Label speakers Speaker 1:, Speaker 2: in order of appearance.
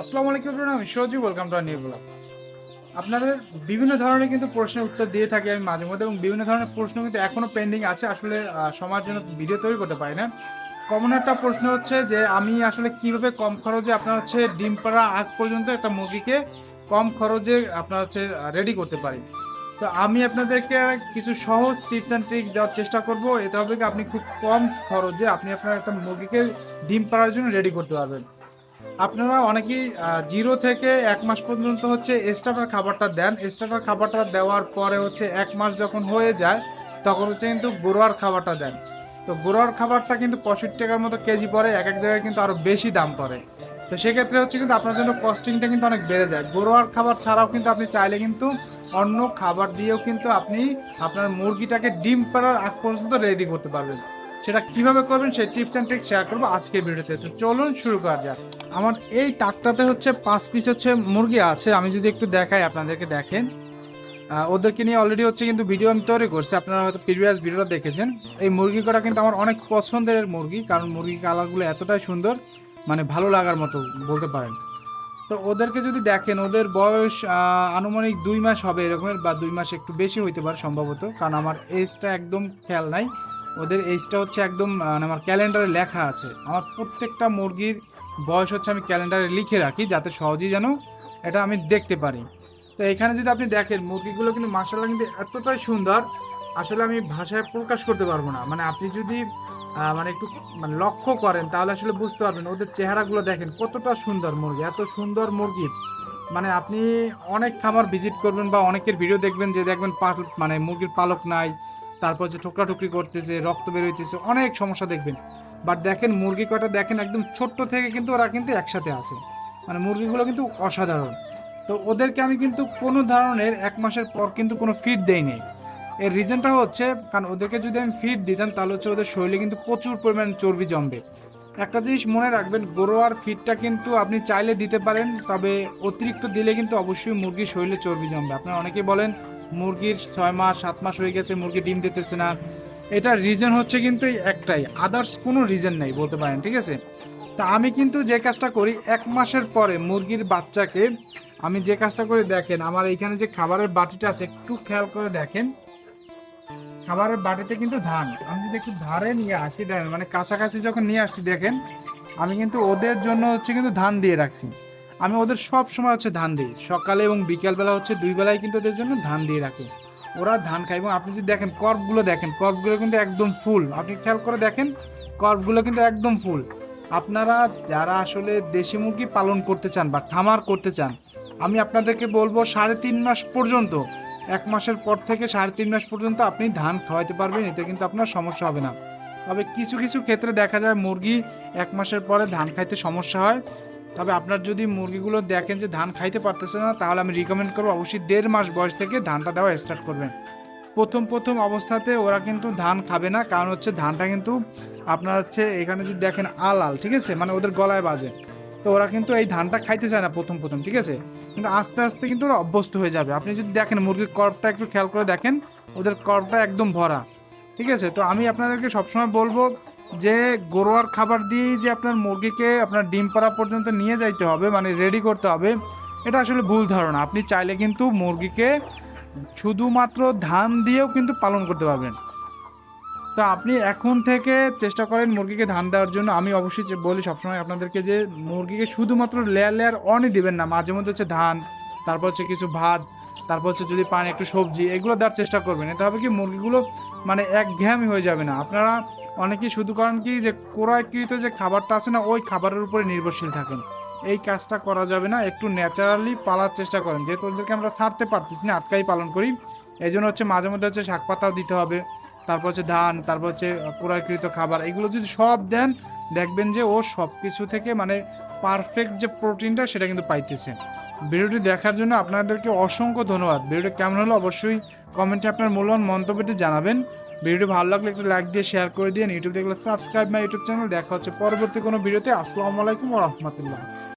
Speaker 1: আসসালামু আলাইকুম এভরিওয়ান, আমি Saji welcome to new blog আপনাদের বিভিন্ন ধরনের কিন্তু প্রশ্নের উত্তর দিয়ে থাকি আমি মাঝে মধ্যে এবং বিভিন্ন ধরনের প্রশ্ন কিন্তু এখনও পেন্ডিং আছে, আসলে সময়ের জন্য ভিডিও তৈরি করতে পারি না। কমন একটা প্রশ্ন হচ্ছে যে, আমি আসলে কীভাবে কম খরচে আপনার হচ্ছে ডিম পাড়া আগ পর্যন্ত একটা মুরগিকে কম খরচে আপনার হচ্ছে রেডি করতে পারি। তো আমি আপনাদেরকে কিছু সহজ টিপস অ্যান্ড ট্রিক দেওয়ার চেষ্টা করব। এতে হবে কি, আপনি খুব কম খরচে আপনি আপনার একটা মুরগিকে ডিম পাড়ার জন্য রেডি করতে পারবেন। আপনারা অনেকেই জিরো থেকে এক মাস পর্যন্ত হচ্ছে স্টার্টার খাবারটা দেন। স্টার্টার খাবারটা দেওয়ার পরে হচ্ছে এক মাস যখন হয়ে যায়, তখন হচ্ছে কিন্তু গোড়ার খাবারটা দেন। তো গোড়ার খাবারটা কিন্তু পঁয়ষট্টি টাকার মতো কেজি পড়ে, এক এক জায়গায় কিন্তু আরও বেশি দাম পড়ে। তো সেক্ষেত্রে হচ্ছে কিন্তু আপনার জন্য কস্টিংটা কিন্তু অনেক বেড়ে যায়। গোড়ার খাবার ছাড়াও কিন্তু আপনি চাইলে কিন্তু অন্য খাবার দিয়েও কিন্তু আপনি আপনার মুরগিটাকে ডিম পাড়ার আগ পর্যন্ত রেডি করতে পারবেন। সেটা কীভাবে করবেন সেই টিপস অ্যান্ড ট্রিক শেয়ার করব আজকের ভিডিওতে। তো চলুন শুরু করা যাক। আমার এই তাকটাতে হচ্ছে পাঁচ পিস হচ্ছে মুরগি আছে, আমি যদি একটু দেখাই আপনাদেরকে দেখেন। ওদেরকে নিয়ে অলরেডি হচ্ছে কিন্তু ভিডিও আমি তৈরি করছি, আপনারা হয়তো প্রিভিয়াস ভিডিওটা দেখেছেন। এই মুরগি কটা কিন্তু আমার অনেক পছন্দের মুরগি, কারণ মুরগি কালারগুলো এতটাই সুন্দর মানে ভালো লাগার মতো বলতে পারেন। তো ওদেরকে যদি দেখেন, ওদের বয়স আনুমানিক দুই মাস হবে এরকমের, বা দুই মাস একটু বেশি হইতে পারে সম্ভবত, কারণ আমার এজটা একদম খেয়াল নাই। ওদের এজটা হচ্ছে একদম মানে আমার ক্যালেন্ডারে লেখা আছে। আমার প্রত্যেকটা মুরগির বয়স হচ্ছে আমি ক্যালেন্ডারে লিখে রাখি যাতে সহজেই যেন এটা আমি দেখতে পারি। তো এখানে যদি আপনি দেখেন, মুরগিগুলো কিন্তু মাসাল্লাহ কিন্তু এতটাই সুন্দর, আসলে আমি ভাষায় প্রকাশ করতে পারব না। মানে আপনি যদি মানে একটু মানে লক্ষ্য করেন, তাহলে আসলে বুঝতে পারবেন ওদের চেহারাগুলো দেখেন কতটা সুন্দর মুরগি, এত সুন্দর মুরগি। মানে আপনি অনেক খামার ভিজিট করবেন বা অনেকের ভিডিও দেখবেন যে দেখবেন পাল- মানে মুরগির পালক নাই, তারপর যে ঠোকরা টুকরি করতেছে, রক্ত বের হইতেছে, অনেক সমস্যা দেখবেন। বাট দেখেন, মুরগি কটা দেখেন, একদম ছোট্ট থেকে কিন্তু ওরা কিন্তু একসাথে আছে। মানে মুরগিগুলো কিন্তু অসাধারণ। তো ওদেরকে আমি কিন্তু কোনো ধরনের এক মাসের পর কিন্তু কোনো ফিড দেইনি এর রিজনটা হচ্ছে, কারণ ওদেরকে যদি আমি ফিড দিতাম, তাহলে হচ্ছে ওদের শরীরে কিন্তু প্রচুর পরিমাণ চর্বি জমবে। একটা জিনিস মনে রাখবেন, গরুয়ার ফিডটা কিন্তু আপনি চাইলে দিতে পারেন, তবে অতিরিক্ত দিলে কিন্তু অবশ্যই মুরগির শরীরে চর্বি জমবে। আপনারা অনেকেই বলেন, মুরগির ছয় মাস, সাত মাস হয়ে গেছে, মুরগি ডিম দিতেছে না। এটার রিজন হচ্ছে কিন্তু একটাই। আদার্স কোনো রিজন নেই, বলতে পারেন, ঠিক আছে? তা আমি কিন্তু যে কাজটা করি, এক মাসের পরে মুরগির বাচ্চাকে আমি যে কাজটা করে, দেখেন, আমার এইখানে যে খাবারের বাটিটা আছে, একটু খেয়াল করে দেখেন। খাবারের বাটিতে কিন্তু ধান। আমি যদি একটু ধারে নিয়ে আসি, দেখেন মানে কাছাকাছি যখন নিয়ে আসছি, দেখেন, আমি কিন্তু ওদের জন্য হচ্ছে কিন্তু ধান দিয়ে রাখছি। আমি ওদের সব সময় হচ্ছে ধান দিই। সকালে এবং বিকেলবেলা হচ্ছে দুই বেলায় কিন্তু ওদের জন্য ধান দিয়ে রাখি। ওরা ধান খায় এবং আপনি যদি দেখেন কর্পগুলো দেখেন কর্পগুলো কিন্তু একদম ফুল। আপনি খেয়াল করে দেখেন কর্পগুলো কিন্তু একদম ফুল। আপনারা যারা আসলে দেশি মুরগি পালন করতে চান বা খামার করতে চান, আমি আপনাদেরকে বলব সাড়ে তিন মাস পর্যন্ত, এক মাসের পর থেকে সাড়ে তিন মাস পর্যন্ত আপনি ধান খাওয়াইতে পারবেন, এতে কিন্তু আপনার সমস্যা হবে না। তবে কিছু কিছু ক্ষেত্রে দেখা যায় মুরগি এক মাসের পরে ধান খাইতে সমস্যা হয়। তবে আপনার যদি মুরগিগুলো দেখেন যে ধান খাইতে পারতেছে না, তাহলে আমি রিকমেন্ড করব অবশ্যই দেড় মাস বয়স থেকে ধানটা দেওয়া স্টার্ট করবেন। প্রথম প্রথম অবস্থাতে ওরা কিন্তু ধান খাবে না, কারণ হচ্ছে ধানটা কিন্তু আপনার হচ্ছে এখানে যদি দেখেন আল আল ঠিক আছে? মানে ওদের গলায় বাজে। তো ওরা কিন্তু এই ধানটা খাইতে চায় না প্রথম প্রথম, ঠিক আছে? কিন্তু আস্তে আস্তে কিন্তু ওরা অভ্যস্ত হয়ে যাবে। আপনি যদি দেখেন মুরগির কর্পটা একটু খেয়াল করে দেখেন, ওদের কর্পটা একদম ভরা, ঠিক আছে? তো আমি আপনাদেরকে সবসময় বলব যে গরুয়ার খাবার দিয়েই যে আপনার মুরগিকে আপনার ডিম পাড়া পর্যন্ত নিয়ে যাইতে হবে মানে রেডি করতে হবে, এটা আসলে ভুল ধারণা। আপনি চাইলে কিন্তু মুরগিকে শুধুমাত্র ধান দিয়েও কিন্তু পালন করতে পারবেন। তো আপনি এখন থেকে চেষ্টা করেন মুরগিকে ধান দেওয়ার জন্য। আমি অবশ্যই বলি সবসময় আপনাদেরকে যে মুরগিকে শুধুমাত্র লেয়ার লেয়ার অনই দিবেন না, মাঝে মধ্যে হচ্ছে ধান, তারপর হচ্ছে কিছু ভাত, তারপর হচ্ছে যদি পান একটু সবজি, এগুলো দেওয়ার চেষ্টা করবেন। এতে হবে কি মুরগিগুলো মানে এক ঘেয়ামি হয়ে যাবে না। আপনারা অনেকেই শুধু করেন কি যে ক্রয়কৃত যে খাবারটা আছে না, ওই খাবারের উপরে নির্ভরশীল থাকেন। এই কাজটা করা যাবে না, একটু ন্যাচারালি পালার চেষ্টা করেন। যেহেতু ওদেরকে আমরা ছাড়তে পারতেছি না, আটকাই পালন করি। এই জন্য হচ্ছে মাঝে মধ্যে হচ্ছে শাক পাতাও দিতে হবে, তারপর হচ্ছে ধান, তারপর হচ্ছে ক্রয়কৃত খাবার। এগুলো যদি সব দেন, দেখবেন যে ও সব কিছু থেকে মানে পারফেক্ট যে প্রোটিনটা সেটা কিন্তু পাইতেছে। ভিডিওটি দেখার জন্য আপনাদেরকে অসংখ্য ধন্যবাদ। ভিডিওটি কেমন হলো অবশ্যই কমেন্টে আপনার মূল্যবান মন্তব্যটি জানাবেন। ভিডিওটি ভালো লাগলে একটু লাইক দিয়ে শেয়ার করে দিন ইউটিউব দেখলে সাবস্ক্রাইব মাই ইউটিউব চ্যানেল দেখা হচ্ছে পরবর্তী কোনো ভিডিওতে। আসসালামু আলাইকুম রহমতুল্লাহ।